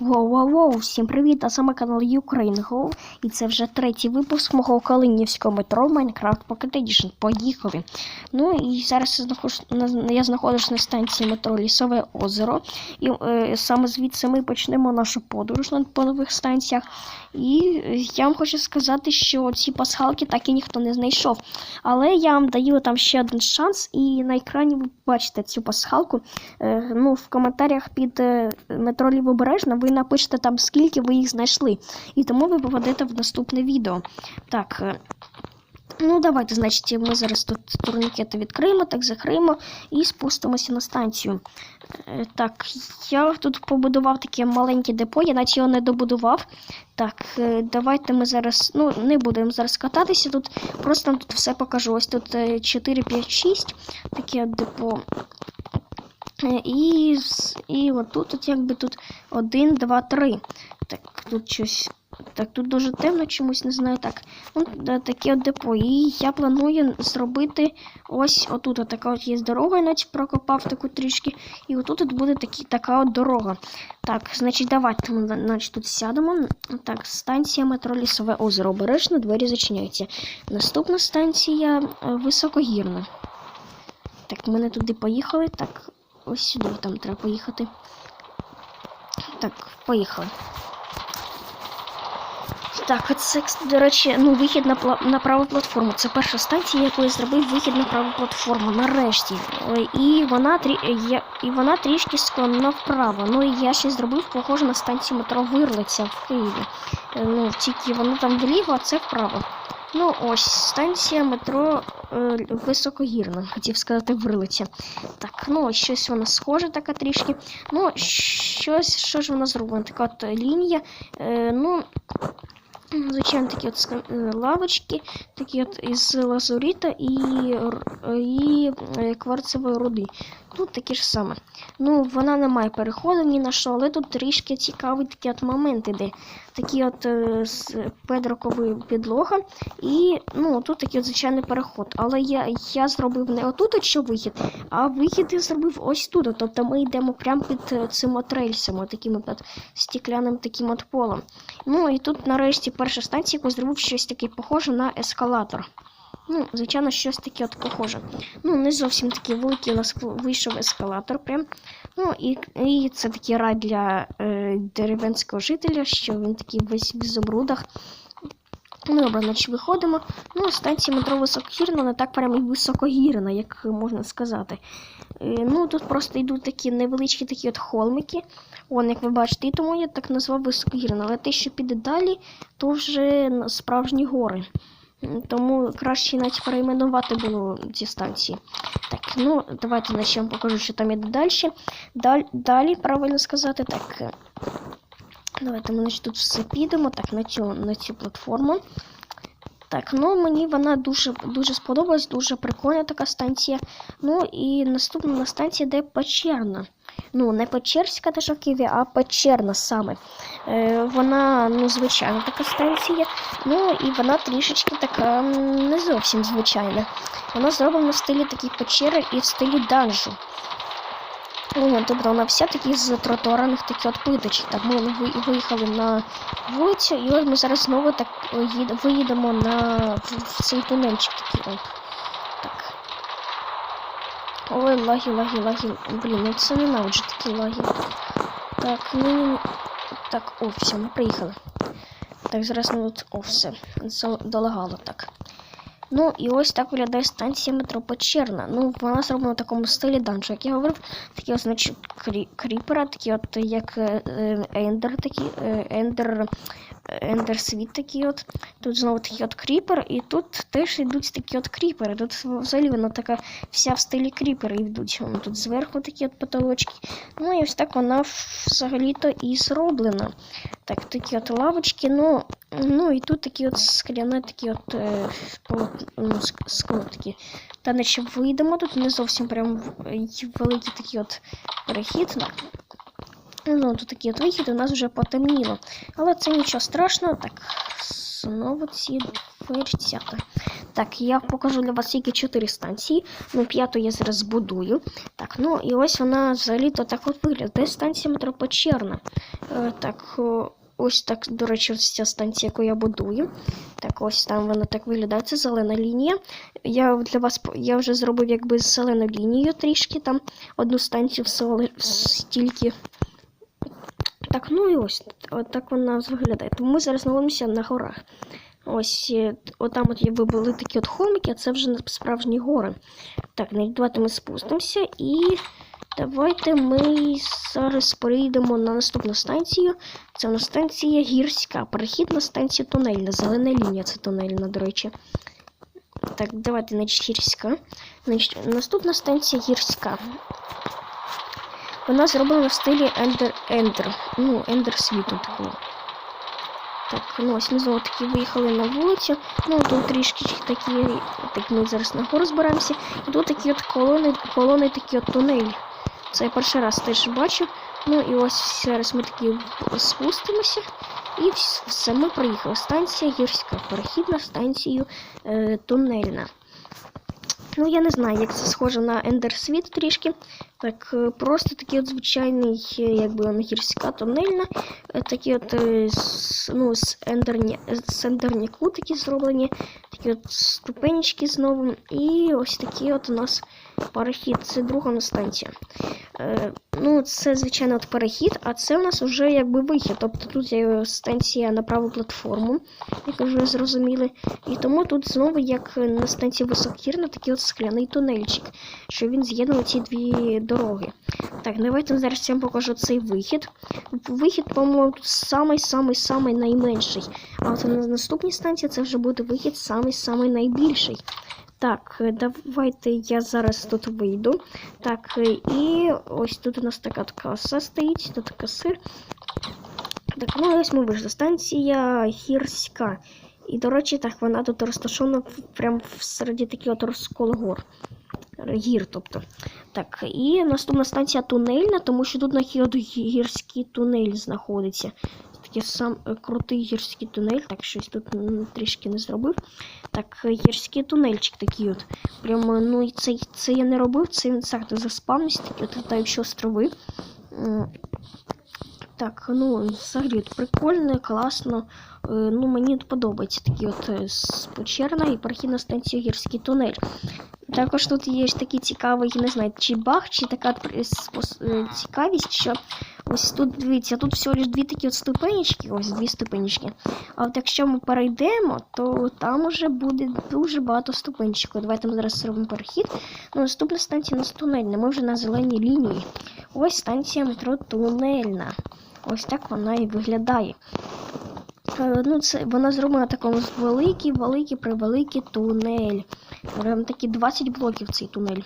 Воу-воу-воу, всім привіт! А саме канал Ukraine Go. І це вже третій випуск мого Калинівського метро Minecraft Pocket Edition. Поїхали. Ну і зараз я знаходжусь на, я знаходжусь на станції метро Лісове озеро. І е, саме звідси ми почнемо нашу подорож на по нових станціях. І е, я вам хочу сказати, що ці пасхалки так і ніхто не знайшов. Але я вам даю там ще один шанс, і на екрані ви бачите цю пасхалку. Е, ну, в коментарях під е, метро Лівобережна ви напишете там, скільки ви їх знайшли. І тому ви попадете в наступне відео. Так. е, Ну, давайте, значить, ми зараз тут турнікети відкриємо, так закриємо і спустимося на станцію. Е, Так, я тут побудував таке маленьке депо, я навіть його не добудував. Так, е, давайте ми зараз, ну, не будемо зараз кататися тут, просто вам тут все покажу. Ось тут е, 4, 5, 6, таке депо. І, і отут, тут якби тут 1, 2, 3. Так, тут щось. Так, тут дуже темно чомусь, не знаю так. Ну, таке от депо. І я планую зробити ось отут. От така от є дорога, я навіть прокопав таку трішки. І отут от буде такі, така от дорога. Так, значить, давайте ми значить, тут сядемо. Так, станція метро Лісове озеро. Обережно, двері зачиняються. Наступна станція е, високогірна. Так, ми не туди поїхали. Так, ось сюди там треба поїхати. Так, поїхали. Так, це, до речі, ну, вихід на, на праву платформу. Це перша станція, яку я зробив вихід на праву платформу. Нарешті. Е, І вона, трі... я- і вона трішки склонена вправо. Ну і я ще зробив похоже на станцію метро Вирлиця в Києві. Е, Ну, тільки воно там вліво, а це вправо. Ну, ось станція метро е, високогірна, хотів сказати Вирлиця. Так, ну ось щось вона схоже така трішки. Ну, щось, що ж вона зроблена? Така от лінія. Е, ну, звичайно, такі от е, лавочки, такі от із лазуріта і, і е, кварцевої руди. Тут такі ж саме. Ну, вона не має переходу ні на що, але тут трішки цікавий такий от момент іде. Такі от з педрокової підлога. І ну, тут такий от звичайний переход. Але я, я зробив не отут, от що вихід, а вихід я зробив ось тут. Тобто ми йдемо прямо під е, цим от таким от стеклянним таким от полом. Ну і тут нарешті перша станція, яку зробив щось таке похоже на ескалатор. Ну, звичайно, щось таке от похоже. Ну, не зовсім такий великий у нас вийшов ескалатор. Прям. Ну, і, і це такий рай для е, деревенського жителя, що він такий весь в зобрудах. Ну, добре, значить виходимо. Ну, станція метро високогірна, не так прям і високогірна, як можна сказати. Е, ну, тут просто йдуть такі невеличкі такі от холмики. Вон, як ви бачите, і тому я так назвав високогірна. Але те, що піде далі, то вже справжні гори. Тому краще навіть перейменувати було ці станції. Так, ну давайте я вам покажу, що там іде далі. Далі, далі правильно сказати, так. Давайте ми значить, тут все підемо. Так, на цю, на цю платформу. Так, ну мені вона дуже дуже сподобалась, дуже прикольна така станція. Ну і наступна станція, де Печерна. Ну, не Печерська теж в Києві, а Печерна саме. Е, вона ну, звичайна така станція. Ну і вона трішечки така не зовсім звичайна. Вона зроблена в стилі такій печери і в стилі данжу. Ну, тобто вона вся такі з тротуарних такі от плиточок. Так, ми ви- виїхали на вулицю, і ось ми зараз знову так е, їд- виїдемо на в, цей тунельчик такий от. Так. Ой, лаги, лаги, лаги. Блін, ну це не ненавиджу такі лаги. Так, ні, ні, ні. Так, о, все, ми приїхали. Так, зараз ми тут. О, все. Це долагало так. Ну і ось так виглядає станція метро Печерна. Ну, вона зроблена в такому стилі данжу, як я говорив, такі ось, значить, крі- кріпера, такі от як е, е, Ендер, такі, е, Ендер, Ендер світ такий от. Тут знову такий от кріпер, і тут теж йдуть такі от кріпери. Тут взагалі вона така вся в стилі кріпери йдуть. Тут зверху такі от потолочки. Ну і ось так вона взагалі-то і зроблена. Так, такі от лавочки, ну, ну і тут такі от скляне, такі от е, ну, скло такі. Та вийдемо, тут не зовсім прям великий такий от перехід. Ну, тут такий от вихід, у нас вже потемніло. Але це нічого страшного. Так, знову ці дверцята. Так, я покажу для вас тільки чотири станції. Ну, п'яту я зараз збудую. Так, ну і ось вона взагалі-то так от виглядає. Станція метро Печерна. Е, так, ось так, до речі, ось ця станція, яку я будую. Так, ось там вона так виглядає. Це зелена лінія. Я для вас я вже зробив якби зелену лінію трішки, там одну станцію всього стільки. Так, ну і ось от так вона виглядає. Тому ми зараз знаходимося на горах. Ось е, отам от якби були такі от холмики, а це вже справжні гори. Так, ну, давайте ми спустимося і давайте ми зараз перейдемо на наступну станцію. Це у нас станція гірська. Перехід на станцію тунельна. Зелена лінія це тунельна, до речі. Так, давайте, значить, гірська. Значить, наступна станція гірська. Вона зроблена в стилі Ендер Ендер. Ну, Ендер світу такого. Так, ну ось ми знову таки виїхали на вулицю. Ну тут трішки такі, так ми зараз на гору збираємося. І тут такі от колони, колони такі от тунелі. Це я перший раз теж бачу. Ну і ось зараз ми такі спустимося. І вс- все, ми приїхали. Станція гірська, перехід на станцію е, тунельна. Ну, я не знаю, як це схоже на Ендерсвіт трішки. Так, е, просто такий от звичайний, е, якби гірська тунельна. Е, Такі от ну, з, ендерні, з ендерняку такі зроблені. Такі от ступенечки знову. І ось такий от у нас перехід. Це друга станція. Е, ну, це, звичайно, от перехід, а це у нас вже якби вихід. Тобто тут є станція на праву платформу, як вже зрозуміли. І тому тут знову, як на станції Високірна, такий от скляний тунельчик, що він з'єднує ці дві дороги. Так, давайте зараз я вам покажу цей вихід. Вихід, по-моєму, самий-самий-самий найменший. А от на наступній станції це вже буде вихід самий-самий найбільший. Так, е, давайте я зараз тут вийду. Так, е, і ось тут у нас така каса стоїть, тут касир. Так, ну ось ми вийшли. Станція Гірська. І, до речі, так, вона тут розташована прямо всередині такий от розкол гор. Гір, тобто. Так, і наступна станція тунельна, тому що тут такий от гірський тунель знаходиться. Такий сам е, крутий гірський тунель, так щось тут трішки не зробив. Так, е, гірський тунельчик такий от. Прямо, ну і це, це я не робив, це він так такі от летаючі острови. Так, ну, взагалі прикольно, класно. Е, Ну, мені подобається такі от е, Печерна і перехід на станцію гірський тунель. Також тут є ж такий цікавий, не знаю, чи баг, чи така е, е, цікавість, що ось тут дивіться, тут всього лиш дві такі от ступенечки, ось дві ступенечки. А от якщо ми перейдемо, то там уже буде дуже багато ступенчиків. Давайте ми зараз зробимо перехід. Ну, наступна станція у нас тунельна. Ми вже на зеленій лінії. Ось станція метро тунельна. Ось так вона і виглядає. Е, Ну, це вона зроблена такому великий, великий, превеликий тунель. Прям такі 20 блоків цей тунель.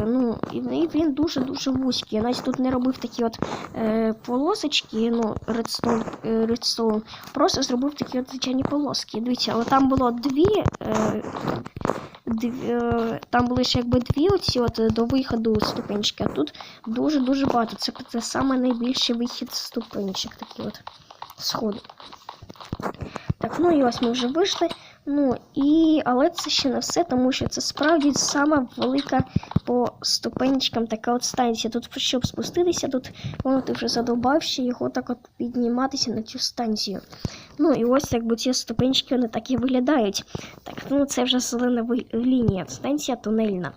Е, ну, і він дуже-дуже вузький. Я навіть тут не робив такі от е, полосочки, ну, редстоун, е, редстоун. Просто зробив такі от звичайні полоски. Дивіться, але там було дві. Е, е, там були ще якби дві оці от до виходу ступенчики, а тут дуже-дуже багато. Це, це саме найбільший вихід ступенчик такий от сходу. Так, ну і ось ми вже вийшли. Ну і але це ще не все, тому що це справді сама велика по ступенечкам така от станція. Тут щоб спуститися, тут воно ти вже задовбався його так от підніматися на цю станцію. Ну і ось якби ці ступенчики вони так і виглядають. Так, ну це вже зелена лінія, станція тунельна.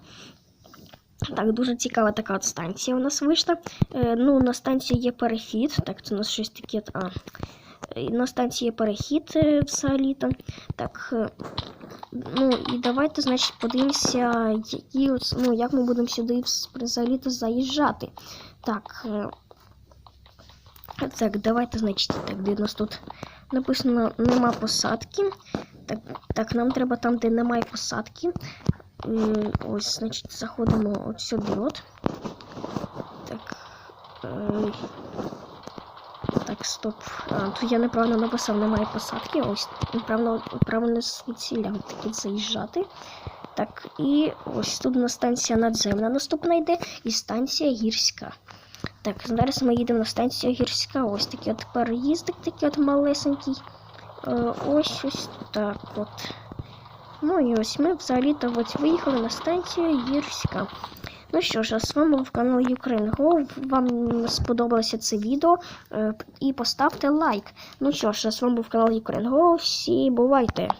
Так, дуже цікава така от станція у нас вийшла. Е, ну, на станції є перехід. Так, це у нас щось таке. А, Е, на станції є перехід е, взагалі-то. Так, е, ну і давайте, значить, подивимося, які, ну, як ми будемо сюди взагалі-то заїжджати. Так, е, так, давайте, значить, так, де у нас тут написано нема посадки. Так, так, нам треба там, де немає посадки. Е, Ось, значить, заходимо от сюди от. Так. Так, стоп. А, тут я неправильно написав, немає посадки. Ось неправильно, правильно звідсіля таки заїжджати. Так, і ось тут у нас станція надземна наступна йде, і станція гірська. Так, зараз ми їдемо на станцію гірська. Ось такий от переїздик, такий от малесенький. Е, ось ось так от. Ну і ось ми взагалі-то ось виїхали на станцію гірська. Ну що ж, з вами був канал Ukraine. Вам сподобалося це відео е, і поставте лайк. Ну що ж, з вами був канал Ukraine. Всі бувайте!